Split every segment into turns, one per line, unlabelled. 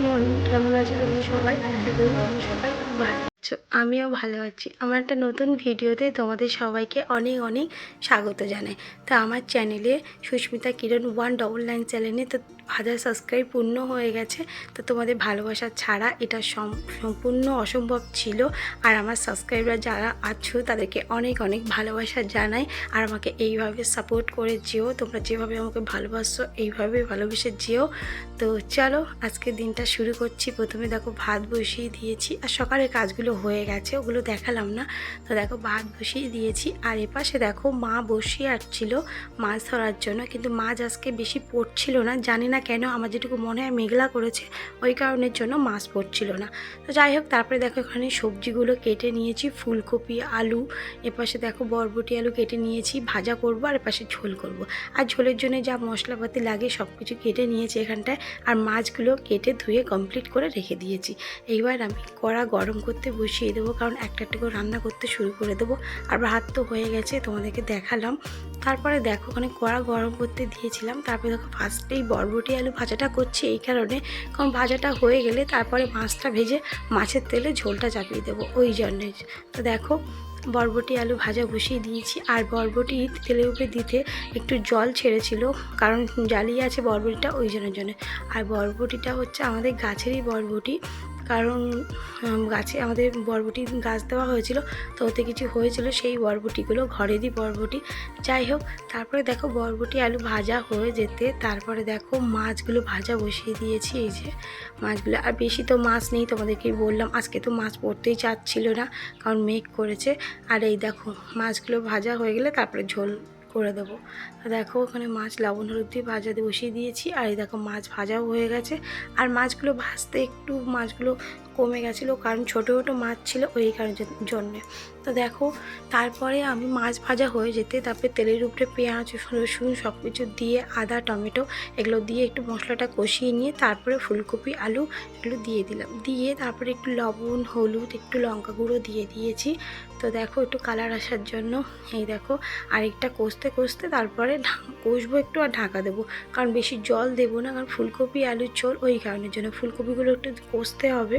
মন কেমন আছে তুমি সবাই? সবাই ভালো। আছো আমিও ভালো আছি। আমার একটা নতুন ভিডিওতে তোমাদের সবাইকে অনেক অনেক স্বাগত জানাই। তো আমার চ্যানেলে Susmita Kiran one double nine চ্যানেলে তো হাজার সাবস্ক্রাইব পূর্ণ হয়ে গেছে। তো তোমাদের ভালোবাসা ছাড়া এটা সম- সম্পূর্ণ অসম্ভব ছিল। আর আমার সাবস্ক্রাইবার যারা আছো, তাদেরকে অনেক অনেক ভালোবাসা জানাই। আর আমাকে এইভাবে সাপোর্ট করে যেও। তোমরা যেভাবে আমাকে ভালোবাসো, এইভাবে ভালোবেসে যেও। তো চলো আজকে দিনটা শুরু করছি। প্রথমে দেখো ভাত বসিয়ে দিয়েছি। আর সকালের কাজগুলো হয়ে গেছে, ওগুলো দেখালাম না। তো দেখো ভাত বসিয়ে দিয়েছি, আর এপাশে দেখো মা বসিয়ে আসছিল মাছ ধরার জন্য। কিন্তু মাছ আজকে বেশি পড়ছিল না, জানি না কেন, আমার যেটুকু মনে হয় মেঘলা করেছে, ওই কারণের জন্য মাছ পড়ছিল না। তো যাই হোক, তারপরে দেখো এখানে সবজিগুলো কেটে নিয়েছি, ফুলকপি, আলু, এপাশে দেখো বরবটি আলু কেটে নিয়েছি, ভাজা করব, আর এপাশে ঝোল করব। আর ঝোলের জন্য যা মশলাপাতি লাগে সব কিছু কেটে নিয়েছি এখানটায়, আর মাছগুলো কেটে ধুয়ে কমপ্লিট করে রেখে দিয়েছি। এইবার আমি কড়া গরম করতে বসিয়ে দেবো, কারণ একটা একটা করে রান্না করতে শুরু করে দেবো। আর ভাত তো হয়ে গেছে, তোমাদেরকে দেখালাম। তারপরে দেখো, ওখানে কড়া গরম করতে দিয়েছিলাম। তারপরে দেখো ফার্স্টেই বরবটি আলু ভাজাটা করছি এই কারণে। কারণ ভাজাটা হয়ে গেলে তারপরে মাছটা ভেজে মাছের তেলে ঝোলটা চাপিয়ে দেবো ওই জন্যে। তো দেখো, বরবটি আলু ভাজা বসিয়ে দিয়েছি। আর বরবটি তেলের উপরে দিতে একটু জল ছেড়েছিল, কারণ জ্বালিয়ে আছে বরবটিটা ওই জনের জন্য। আর বরবটিটা হচ্ছে আমাদের গাছেরই বরবটি। কারণ গাছে আমাদের বরবটি গাছ দেওয়া হয়েছিল, তো ওতে কিছু হয়েছিল, সেই বরবটিগুলো ঘরেরই বরবটি। যাই হোক, তারপরে দেখো বরবটি, আলু ভাজা হয়ে যেতে, তারপরে দেখো মাছগুলো ভাজা বসিয়ে দিয়েছি, এই যে মাছগুলো। আর বেশি তো মাছ নেই তোমাদেরকে বললাম, আজকে তো মাছ পড়তেই চাচ্ছিল না, কারণ মেঘ করেছে। আর এই দেখো, মাছগুলো ভাজা হয়ে গেলে, তারপরে ঝোল করে দেবো। দেখো, ওখানে মাছ, লবণ, হলুদ দিয়ে ভাজাতে বসিয়ে দিয়েছি। আর এই দেখো, মাছ ভাজাও হয়ে গেছে। আর মাছগুলো ভাজতে একটু, মাছগুলো কমে গেছিল, কারণ ছোটো ছোটো মাছ ছিল ওই কারণের জন্যে। তো দেখো, তারপরে আমি মাছ ভাজা হয়ে যেতে, তারপরে তেলের উপরে পেঁয়াজ, রসুন সব কিছু দিয়ে, আদা, টমেটো এগুলো দিয়ে একটু মশলাটা কষিয়ে নিয়ে, তারপরে ফুলকপি, আলু এগুলো দিয়ে দিলাম। দিয়ে তারপরে একটু লবণ, হলুদ, একটু লঙ্কা গুঁড়ো দিয়ে দিয়েছি। তো দেখো, একটু কালার আসার জন্য এই দেখো, আরেকটা কষতে কষতে তারপরে কষবো একটু আর ঢাকা দেবো। কারণ বেশি জল দেবো না, কারণ ফুলকপি, আলুর ঝোল ওই কারণের জন্য। ফুলকপিগুলো একটু কষতে হবে।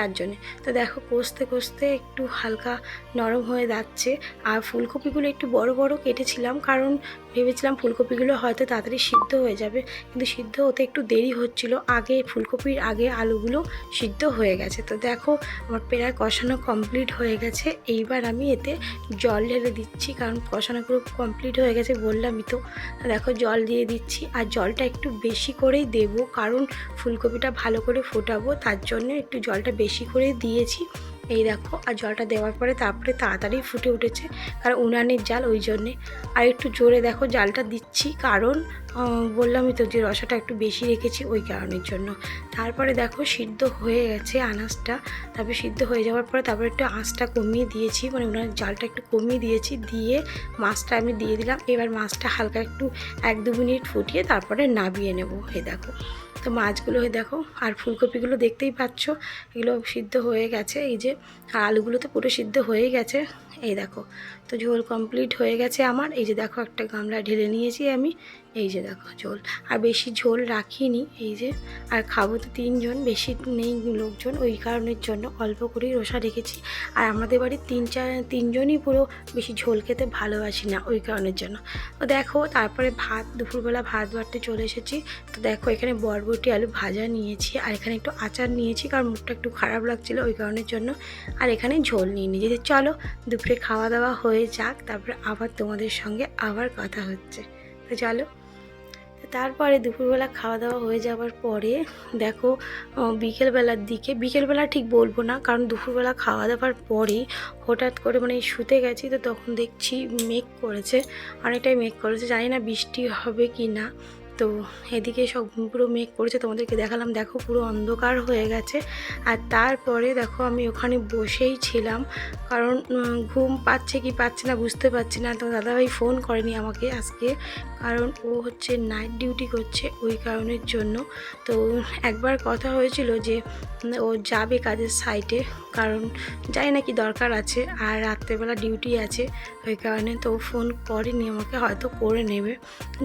তার জন্যে। তো দেখো, কষতে কষতে একটু হালকা নরম হয়ে যাচ্ছে। আর ফুলকপিগুলো একটু বড় বড় কেটেছিলাম কারণ ভেবেছিলাম ফুলকপিগুলো হয়তো তাড়াতাড়ি সিদ্ধ হয়ে যাবে। কিন্তু সিদ্ধ হতে একটু দেরি হচ্ছিল। আগে ফুলকপির আগে আলুগুলো সিদ্ধ হয়ে গেছে। তো দেখো, আমার প্রায় কষানো কমপ্লিট হয়ে গেছে। এইবার আমি এতে জল ঢেলে দিচ্ছি কারণ কষানো পুরো কমপ্লিট হয়ে গেছে বললামই তো দেখো, জল দিয়ে দিচ্ছি। আর জলটা একটু বেশি করেই দেব কারণ ফুলকপিটা ভালো করে ফোটাবো। তার জন্য একটু জলটা বেশি করেই দিয়েছি। এই দেখো, আর জলটা দেওয়ার পরে তারপরে তাড়াতাড়ি ফুটে উঠেছে। কারণ উনানের জাল, ওই জন্যে। আর একটু জোরে দেখো, জালটা দিচ্ছি। কারণ বললামই তো যে রসাটা একটু বেশি রেখেছি ওই কারণের জন্য। তারপরে দেখো, সিদ্ধ হয়ে গেছে আনাজটা। তারপরে সিদ্ধ হয়ে যাওয়ার পরে তারপরে একটু আঁচটা কমিয়ে দিয়েছি। মানে ওনার জালটা একটু কমিয়ে দিয়েছি। দিয়ে মাছটা আমি দিয়ে দিলাম। এবার মাছটা হালকা একটু এক দু মিনিট ফুটিয়ে তারপরে নাবিয়ে নেব। এই দেখো। তো মাছগুলো দেখো, আর ফুলকপিগুলো দেখতেই পাচ্ছ, এগুলো সিদ্ধ হয়ে গেছে। এই যে আর আলুগুলো তো পুরো সিদ্ধ হয়ে গেছে। এই দেখো, তো ঝোল কমপ্লিট হয়ে গেছে আমার। এই যে দেখো একটা গামলা ঢেলে নিয়েছি আমি। এই যে দেখো ঝোল। আর বেশি ঝোল রাখিনি, এই যে। আর খাব তো তিনজন, বেশি নেই লোকজন, ওই কারণের জন্য অল্প করেই রসা রেখেছি। আর আমাদের বাড়ির তিন চার তিনজনই পুরো বেশি ঝোল খেতে ভালোবাসি না, ওই কারণের জন্য। তো দেখো, তারপরে ভাত, দুপুরবেলা ভাত বাড়তে চলে এসেছি। তো দেখো, এখানে বরবটি, আলু ভাজা নিয়েছি। আর এখানে একটু আচার নিয়েছি, কারণ মুখটা একটু খারাপ লাগছিল ওই কারণের জন্য। আর এখানে ঝোল নিয়ে নিয়েছি। চলো, দুপুরে খাওয়া দাওয়া হয়ে যাক, তারপরে আবার তোমাদের সঙ্গে আবার কথা হচ্ছে। তো চলো। তারপরে দুপুরবেলা খাওয়া দাওয়া হয়ে যাওয়ার পরে, দেখো বিকেলবেলার দিকে, বিকেলবেলা ঠিক বলব না, কারণ দুপুরবেলা খাওয়া দাওয়ার পরেই হঠাৎ করে মানে শুতে গেছি, তো তখন দেখছি মেঘ করেছে, অনেকটাই মেঘ করেছে, জানি না বৃষ্টি হবে কি না তো এদিকে সব পুরো মেঘ করেছে, তোমাদেরকে দেখালাম। দেখো পুরো অন্ধকার হয়ে গেছে। আর তারপরে দেখো আমি ওখানে বসেই ছিলাম, কারণ ঘুম পাচ্ছে কি পাচ্ছে না বুঝতে পারছি না। তো দাদাভাই ফোন করেনি আমাকে আজকে, কারণ ও হচ্ছে নাইট ডিউটি করছে ওই কারণের জন্য। তো একবার কথা হয়েছিল যে ও যাবে কাজের সাইটে কারণ যাই নাকি দরকার আছে, আর রাত্রেবেলা ডিউটি আছে ওই কারণে তো ফোন করেনি আমাকে, হয়তো করে নেবে।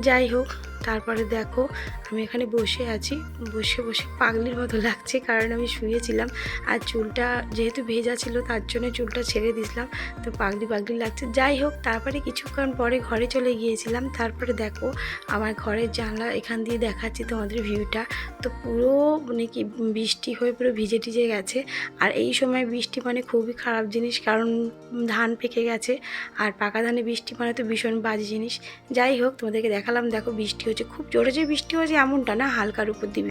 যাই হোক তারপরে দেখো, আমি এখানে বসে আছি। বসে বসে পাগলির মতো লাগছে কারণ আমি শুয়েছিলাম আর চুলটা যেহেতু ভেজা ছিল তার জন্য চুলটা ছেড়ে দিয়েছিলাম। তো পাগলি পাগলি লাগছে। যাই হোক, তারপরে কিছুক্ষণ পরে ঘরে চলে গিয়েছিলাম। তারপরে দেখো, আমার ঘরের জানলা এখান দিয়ে দেখাচ্ছি তোমাদের ভিউটা। তো পুরো মানে কি বৃষ্টি হয়ে পুরো ভিজে টিজে গেছে। আর এই সময় বৃষ্টি মানে খুবই খারাপ জিনিস কারণ ধান পেকে গেছে। আর পাকা ধানে বৃষ্টি মানে তো ভীষণ বাজে জিনিস। যাই হোক, তোমাদেরকে দেখালাম। দেখো, বৃষ্টি হচ্ছে খুব জোরে যে বৃষ্টি হয়েছে এমনটা না হালকার উপর দিয়ে